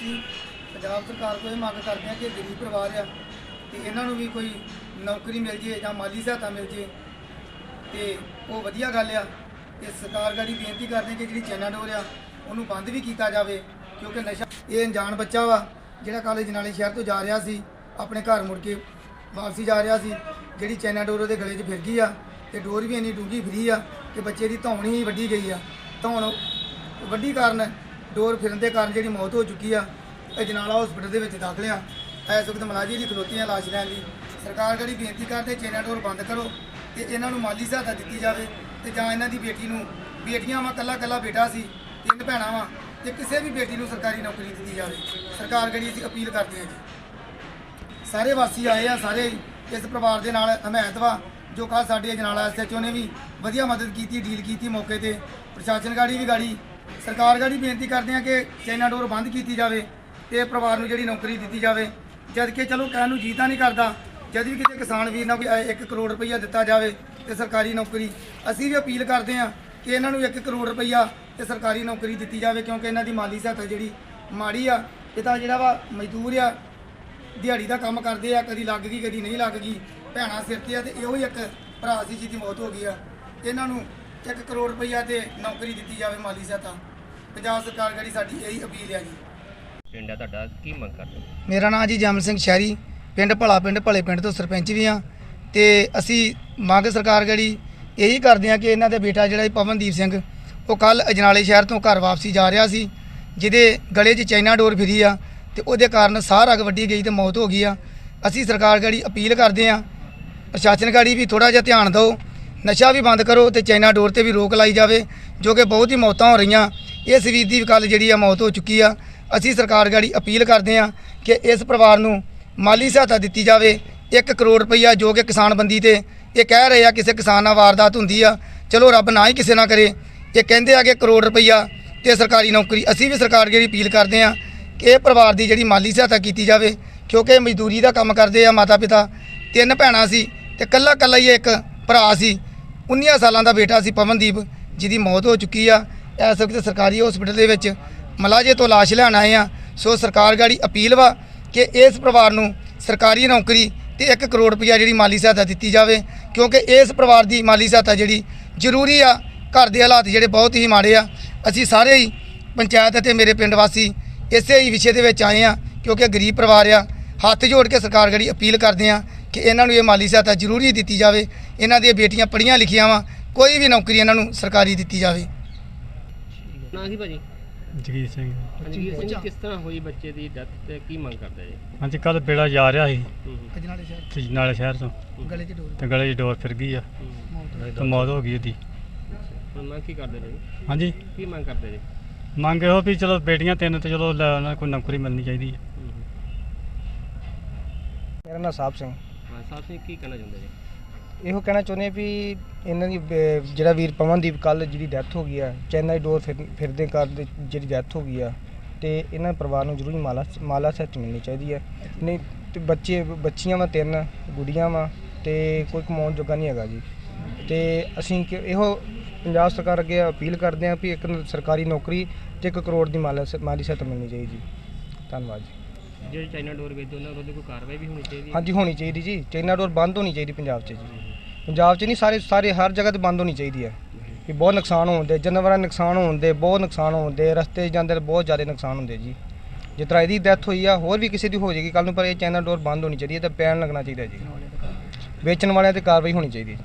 ਅਸੀਂ ਪੰਜਾਬ ਸਰਕਾਰ ਤੋਂ ਇਹ ਮੰਗ ਕਰਦੇ ਹਾਂ ਕਿ ਗਰੀਬ ਪਰਿਵਾਰ ਆ ਤੇ ਇਹਨਾਂ ਨੂੰ ਵੀ ਕੋਈ ਨੌਕਰੀ ਮਿਲ ਜੇ ਜਾਂ ਮਾਲੀ ਸਹਾਇਤਾ ਮਿਲ ਜੇ ਤੇ ਉਹ ਵਧੀਆ ਗੱਲ ਆ ਤੇ ਸਰਕਾਰ ਗਾੜੀ ਬੇਨਤੀ ਕਰਦੇ ਕਿ ਜਿਹੜੀ ਚੈਨਾ ਡੋਰ ਆ ਉਹਨੂੰ ਬੰਦ ਵੀ ਕੀਤਾ ਜਾਵੇ ਕਿਉਂਕਿ ਨਸ਼ਾ ਇਹ ਅਣਜਾਣ ਬੱਚਾ ਵਾ ਜਿਹੜਾ ਕਾਲਜ ਨਾਲੇ ਸ਼ਹਿਰ ਤੋਂ ਜਾ ਰਿਹਾ ਸੀ, ਆਪਣੇ ਘਰ ਮੁੜ ਕੇ ਵਾਪਸੀ ਜਾ ਰਿਹਾ ਸੀ, ਜਿਹੜੀ ਚੈਨਾ ਡੋਰ ਉਹਦੇ ਗਲੇ 'ਚ ਫਿਰ ਗਈ ਆ ਤੇ ਡੋਰ ਵੀ ਇੰਨੀ ਡੂੰਘੀ ਫਿਰੀ ਆ ਕਿ ਬੱਚੇ ਦੀ ਧੌਣ ਹੀ ਵੱਢੀ ਗਈ ਆ। ਧੌਣ ਵੱਡੀ ਕਾਰਨ ਡੋਰ ਫਿਰਨ ਦੇ ਕਾਰਨ ਜਿਹੜੀ ਮੌਤ ਹੋ ਚੁੱਕੀ ਆ ਅਜਨਾਲਾ ਜਨਾਲਾ ਹਸਪੀਟਲ ਦੇ ਵਿੱਚ ਦਾਖਲ ਆ। ਇਸ ਵਕਤ ਮਲਾਜੀ ਦੀ ਖਲੋਤੀਆਂ ਲਾਸ਼ ਲੈਣ ਲਈ। ਸਰਕਾਰ ਜਿਹੜੀ ਬੇਨਤੀ ਕਰਦੇ, ਚੇਨਾ ਡੋਰ ਬੰਦ ਕਰੋ ਤੇ ਇਹਨਾਂ ਨੂੰ ਮਾਲੀ ਸਹਾਇਤਾ ਦਿੱਤੀ ਜਾਵੇ ਤੇ ਜਾਂ ਇਹਨਾਂ ਦੀ ਬੇਟੀ ਨੂੰ, ਬੇਟੀਆਂ ਵਾ, ਕੱਲਾ ਕੱਲਾ ਬੇਟਾ ਸੀ, ਤਿੰਨ ਭੈਣਾਂ ਵਾ, ਤੇ ਕਿਸੇ ਵੀ ਬੇਟੀ ਨੂੰ ਸਰਕਾਰੀ ਨੌਕਰੀ ਦਿੱਤੀ ਜਾਵੇ। ਸਰਕਾਰ ਗੜੀ ਅਸੀਂ ਅਪੀਲ ਕਰਦੇ ਹਾਂ ਜੀ। ਸਾਰੇ ਵਾਸੀ ਆਏ ਆ, ਸਾਰੇ ਇਸ ਪਰਿਵਾਰ ਦੇ ਨਾਲ ਹਮਾਇਤ ਵਾ, ਜੋ ਕੱਲ ਸਾਡੇ ਜਨਾਲਾ ਐਸਐਚਓ ਨੇ ਵੀ ਵਧੀਆ ਮਦਦ ਕੀਤੀ, ਡੀਲ ਕੀਤੀ ਮੌਕੇ ਤੇ। ਪ੍ਰਸ਼ਾਸਨ ਗਾੜੀ ਵੀ ਗਾੜੀ ਸਰਕਾਰ ਗਾੜੀ ਬੇਨਤੀ ਕਰਦੇ ਆ ਕਿ ਚਾਈਨਾ ਡੋਰ ਬੰਦ ਕੀਤੀ ਜਾਵੇ ਤੇ ਪਰਿਵਾਰ ਨੂੰ ਜਿਹੜੀ ਨੌਕਰੀ ਦਿੱਤੀ ਜਾਵੇ। ਜਦ ਕਿ ਚਲੋ ਕਹਿਣ ਨੂੰ ਜੀਤਾ ਨਹੀਂ ਕਰਦਾ। ਜਦ ਵੀ ਕਿਤੇ ਕਿਸਾਨ ਵੀਰ ਨਾਲ ਕੋਈ 1 ਕਰੋੜ ਰੁਪਈਆ ਦਿੱਤਾ ਜਾਵੇ ਤੇ ਸਰਕਾਰੀ ਨੌਕਰੀ, ਅਸੀਂ ਵੀ ਅਪੀਲ ਕਰਦੇ ਆ ਕਿ ਇਹਨਾਂ ਨੂੰ 1 ਕਰੋੜ ਰੁਪਈਆ ਤੇ ਸਰਕਾਰੀ ਨੌਕਰੀ ਦਿੱਤੀ ਜਾਵੇ ਕਿਉਂਕਿ ਇਹਨਾਂ ਦੀ ਮਾਲੀ ਸਹਾਇਤਾ ਜਿਹੜੀ ਮਾੜੀ ਆ, ਇਹ ਤਾਂ ਜਿਹੜਾ ਵਾ ਮਜ਼ਦੂਰ ਆ, ਦਿਹਾੜੀ ਦਾ ਕੰਮ ਕਰਦੇ ਆ, ਕਦੀ ਲੱਗ ਗਈ, ਕਦੀ ਨਹੀਂ ਲੱਗ ਗਈ, ਭੈਣਾਂ ਸਿਰ ਤੇ ਆ ਤੇ ਇਹੋ ਹੀ ਇੱਕ ਭਰਾ ਸੀ ਜਿਹਦੀ ਮੌਤ ਹੋ ਗਈ ਆ। ਇਹਨਾਂ ਨੂੰ 1 ਕਰੋੜ ਰੁਪਈਆ ਤੇ ਨੌਕਰੀ ਦਿੱਤੀ ਜਾਵੇ ਮਾਲੀ ਸਹਾਇਤਾ ਪੰਜਾਬ ਸਰਕਾਰ ਗੜੀ ਸਾਡੀ ਇਹੀ ਅਪੀਲ ਆ ਜੀ। ਪਿੰਡ ਆ ਤੁਹਾਡਾ ਕੀ ਮੰਗ ਕਰਦੇ ਹੋ? ਮੇਰਾ ਨਾਮ ਜੀ ਜਮਲ ਸਿੰਘ ਸ਼ਹਿਰੀ ਪਿੰਡ ਭਲਾ ਪਿੰਡ ਭਲੇ ਪਿੰਡ ਤੋਂ ਸਰਪੰਚ ਵੀ ਆ ਤੇ ਅਸੀਂ ਮੰਗ ਸਰਕਾਰ ਗੜੀ ਇਹੀ ਕਰਦੇ ਆ ਕਿ ਇਹਨਾਂ ਦੇ ਬੇਟਾ ਜਿਹੜਾ ਪਵਨਦੀਪ ਸਿੰਘ ਉਹ ਕੱਲ ਅਜਨਾਲੇ ਸ਼ਹਿਰ ਤੋਂ ਘਰ ਵਾਪਸੀ ਜਾ ਰਿਹਾ ਸੀ ਜਿਹਦੇ ਗਲੇ 'ਚ ਚਾਈਨਾ ਡੋਰ ਫਿਰੀ ਆ ਤੇ ਉਹਦੇ ਕਾਰਨ ਸਾਹ ਰਗ ਵੱਡੀ ਗਈ ਤੇ ਮੌਤ ਹੋ ਗਈ ਆ। ਅਸੀਂ ਸਰਕਾਰ ਗੜੀ ਅਪੀਲ ਕਰਦੇ ਆ ਪ੍ਰਸ਼ਾਸਨ ਗਾੜੀ ਵੀ ਥੋੜਾ ਜਿਹਾ ਧਿਆਨ ਦਿਓ ਨਸ਼ਾ ਵੀ ਬੰਦ ਕਰੋ ਤੇ ਚਾਈਨਾ ਡੋਰ ਤੇ ਵੀ ਰੋਕ ਲਾਈ ਜਾਵੇ, ਜੋ ਕਿ ਬਹੁਤ ਹੀ ਮੌਤਾਂ ਹੋ ਰਹੀਆਂ। ਇਸ ਵੀਰ ਦੀ ਵੀ ਕੱਲ ਜਿਹੜੀ ਆ ਮੌਤ ਹੋ ਚੁੱਕੀ ਆ। ਅਸੀਂ ਸਰਕਾਰ ਗਾੜੀ ਅਪੀਲ ਕਰਦੇ ਆ ਕਿ ਇਸ ਪਰਿਵਾਰ ਨੂੰ ਮਾਲੀ ਸਹਾਇਤਾ ਦਿੱਤੀ ਜਾਵੇ। 1 ਕਰੋੜ ਰੁਪਈਆ ਜੋ ਕਿ ਕਿਸਾਨ ਬੰਦੀ ਤੇ, ਇਹ ਕਹਿ ਰਹੇ ਆ ਕਿਸੇ ਕਿਸਾਨ ਨਾਲ ਵਾਰਦਾਤ ਹੁੰਦੀ ਆ। ਚਲੋ ਰੱਬ ਨਾ ਹੀ ਕਿਸੇ ਨਾਲ ਕਰੇ। ਇਹ ਕਹਿੰਦੇ ਆ ਕਿ ਕਰੋੜ ਰੁਪਈਆ ਤੇ ਸਰਕਾਰੀ ਨੌਕਰੀ, ਅਸੀਂ ਵੀ ਸਰਕਾਰ ਜਿਹੜੀ ਅਪੀਲ ਕਰਦੇ ਆ ਕਿ ਇਹ ਪਰਿਵਾਰ ਦੀ ਜਿਹੜੀ ਮਾਲੀ ਸਹਾਇਤਾ ਕੀਤੀ ਜਾਵੇ, ਕਿਉਂਕਿ ਮਜ਼ਦੂਰੀ ਦਾ ਕੰਮ ਕਰਦੇ ਆ ਮਾਤਾ ਪਿਤਾ ਤਿੰਨ ਭੈਣਾਂ ਸੀ ਤੇ ਕੱਲਾ ਕੱਲਾ ਹੀ ਇੱਕ ਭਰਾ ਸੀ। 19 ਸਾਲਾਂ ਦਾ ਬੇਟਾ ਸੀ ਪਵਨਦੀਪ, ਜਿਹਦੀ ਮੌਤ ਹੋ ਚੁੱਕੀ ਆ। ਇਸ ਵਕਤ ਸਰਕਾਰੀ ਹਸਪੀਟਲ ਦੇ ਵਿੱਚ ਮਲਾਜੇ ਤੋਂ ਲਾਸ਼ ਲੈਣ ਆਏ ਆ। ਸੋ ਸਰਕਾਰ ਗਾੜੀ ਅਪੀਲ ਵਾ ਕਿ ਇਸ ਪਰਿਵਾਰ ਨੂੰ ਸਰਕਾਰੀ ਨੌਕਰੀ ਤੇ 1 ਕਰੋੜ ਰੁਪਈਆ ਜਿਹੜੀ ਮਾਲੀ ਸਹਾਇਤਾ ਦਿੱਤੀ ਜਾਵੇ, ਕਿਉਂਕਿ ਇਸ ਪਰਿਵਾਰ ਦੀ ਮਾਲੀ ਸਹਾਇਤਾ ਜਿਹੜੀ ਜ਼ਰੂਰੀ ਆ। ਘਰ ਦੇ ਹਾਲਾਤ ਜਿਹੜੇ ਬਹੁਤ ਹੀ ਮਾੜੇ ਆ। ਅਸੀਂ ਸਾਰੇ ਹੀ ਪੰਚਾਇਤ ਅਤੇ ਮੇਰੇ ਪਿੰਡ ਵਾਸੀ ਇਸੇ ਹੀ ਵਿਸ਼ੇ ਦੇ ਵਿੱਚ ਆਏ ਆ, ਕਿਉਂਕਿ ਗਰੀਬ ਪਰਿਵਾਰ ਆ। ਹੱਥ ਜੋੜ ਕੇ ਸਰਕਾਰ ਗੜੀ ਅਪੀਲ ਕਰਦੇ ਆ ਕਿ ਇਹਨਾਂ ਨੂੰ ਇਹ ਮਾਲੀ ਸਹਾਇਤਾ ਜ਼ਰੂਰੀ ਦਿੱਤੀ ਜਾਵੇ ਇਹਨਾਂ ਦੀਆਂ ਬੇਟੀਆਂ ਪੜ੍ਹੀਆਂ ਲਿਖੀਆਂ ਵਾ ਕੋਈ ਵੀ ਨੌਕਰੀ ਇਹਨਾਂ ਨੂੰ ਸਰਕਾਰੀ ਦਿੱਤੀ ਜਾਵੇ। ਨਾਂ ਕੀ ਭਾਜੀ? ਜਗੀਰ ਸਿੰਘ। ਰਣਜੀਤ ਸਿੰਘ ਕਿਸ ਤਰ੍ਹਾਂ ਹੋਈ ਬੱਚੇ ਦੀ ਡੈਥ ਤੇ ਕੀ ਮੰਗ ਕਰਦੇ ਜੀ? ਹਾਂਜੀ ਕੱਲ ਬੇੜਾ ਜਾ ਰਿਹਾ ਸੀ। ਹੂੰ ਹੂੰ, ਅਜਨਾਲੇ ਸ਼ਹਿਰ। ਤੇ ਨਾਲੇ ਸ਼ਹਿਰ ਤੋਂ। ਗਲੇ 'ਚ ਡੋਰ। ਤੇ ਗਲੇ 'ਚ ਡੋਰ ਫਿਰ ਗਈ ਆ। ਹੂੰ। ਤੇ ਮੌਤ ਹੋ ਗਈ ਉਹਦੀ। ਮੰਗ ਕੀ ਕਰਦੇ ਨੇ ਜੀ? ਹਾਂਜੀ। ਕੀ ਮੰਗ ਕਰਦੇ ਜੀ ਮੰਗ ਇਹੋ ਵੀ ਚਲੋ ਬੇਟੀਆਂ ਤਿੰਨ ਤੇ ਚਲੋ ਲੈ ਉਹਨਾਂ ਨੂੰ ਕੋਈ ਨੌਕਰੀ ਮਿਲਣੀ ਚਾਹੀਦੀ ਹੂੰ। ਮੇਰਾ ਨਾਮ ਸਾਹਿਬ ਸਿੰਘ। ਹਾਂ ਸਾਹਿਬ ਸਿੰਘ ਕੀ ਕਹਿਣਾ ਚਾਹੁੰਦੇ ਜੀ? ਇਹੋ ਕਹਿਣਾ ਚਾਹੁੰਦੇ ਹਾਂ ਵੀ ਇਹਨਾਂ ਦੀ ਬ- ਜਿਹੜਾ ਵੀਰ ਪਵਨਦੀਪ ਕੱਲ ਜਿਹਦੀ ਡੈਥ ਹੋ ਗਈ ਆ ਚੈਨਾ ਦੀ ਡੋਰ ਫਿਰ- ਫਿਰਦੇ ਕਰਦੇ ਜਿਹੜੀ ਡੈਥ ਹੋ ਗਈ ਆ, ਤੇ ਇਹਨਾਂ ਪਰਿਵਾਰ ਨੂੰ ਜ਼ਰੂਰੀ ਮਾਲਾ ਮਾਲਾ ਸੱਚ ਮਿਲਣੀ ਚਾਹੀਦੀ ਹੈ ਨਹੀਂ, ਤੇ ਬੱਚੇ, ਬੱਚੀਆਂ ਵਾ ਤਿੰਨ, ਗੁੜੀਆਂ ਵਾ, ਤੇ ਕੋਈ ਕਮਾਉਣ ਜੋਗਾ ਨਹੀਂ ਹੈਗਾ ਜੀ। ਤੇ ਅਸੀਂ ਕਿ, ਇਹੋ ਪੰਜਾਬ ਸਰਕਾਰ ਅੱਗੇ ਅਪੀਲ ਕਰਦੇ ਹਾਂ ਵੀ ਇੱਕ ਸਰਕਾਰੀ ਨੌਕਰੀ ਤੇ 1 ਕਰੋੜ ਦੀ ਮਾਲਾ ਮਾਲੀ ਸਹਾਇਤਾ ਮਿਲਣੀ ਚਾਹੀਦੀ ਧੰਨਵਾਦ ਜੀ। ਜਿਹੜੇ ਚਾਈਨਾ ਡੋਰ ਵੇਚਦੇ ਉਹਨਾਂ ਵਿਰੁੱਧ ਕੋਈ ਕਾਰਵਾਈ ਵੀ ਹੋਣੀ ਚਾਹੀਦੀ ਹੈ? ਹਾਂਜੀ, ਹੋਣੀ ਚਾਹੀਦੀ ਜੀ। ਚਾਈਨਾ ਡੋਰ ਬੰਦ ਹੋਣੀ ਚਾਹੀਦੀ ਪੰਜਾਬ 'ਚ ਜੀ। ਪੰਜਾਬ 'ਚ ਨਹੀਂ, ਸਾਰੇ ਸਾਰੇ, ਹਰ ਜਗ੍ਹਾ ਤੇ ਬੰਦ ਹੋਣੀ ਚਾਹੀਦੀ ਹੈ। ਕਿ ਬਹੁਤ ਨੁਕਸਾਨ ਹੁੰਦੇ ਜਾਨਵਰਾਂ ਦੇ ਨੁਕਸਾਨ ਹੁੰਦੇ ਬਹੁਤ ਨੁਕਸਾਨ ਹੁੰਦੇ ਰਸਤੇ 'ਚ ਜਾਂਦੇ ਬਹੁਤ ਜ਼ਿਆਦਾ ਨੁਕਸਾਨ ਹੁੰਦੇ ਜੀ। ਜਿਸ ਤਰ੍ਹਾਂ ਇਹਦੀ ਡੈਥ ਹੋਈ ਆ, ਹੋਰ ਵੀ ਕਿਸੇ ਦੀ ਹੋ ਜਾਏਗੀ ਕੱਲ ਨੂੰ ਪਰ ਇਹ ਚਾਈਨਾ ਡੋਰ ਬੰਦ ਹੋਣੀ ਚਾਹੀਦੀ ਹੈ ਤੇ ਬੈਨ ਲੱਗਣਾ ਚਾਹੀਦਾ ਜੀ। ਵੇਚਣ ਵਾਲਿਆਂ ਤੇ ਕਾਰਵਾਈ ਹੋਣੀ ਚਾਹੀਦੀ ਹੈ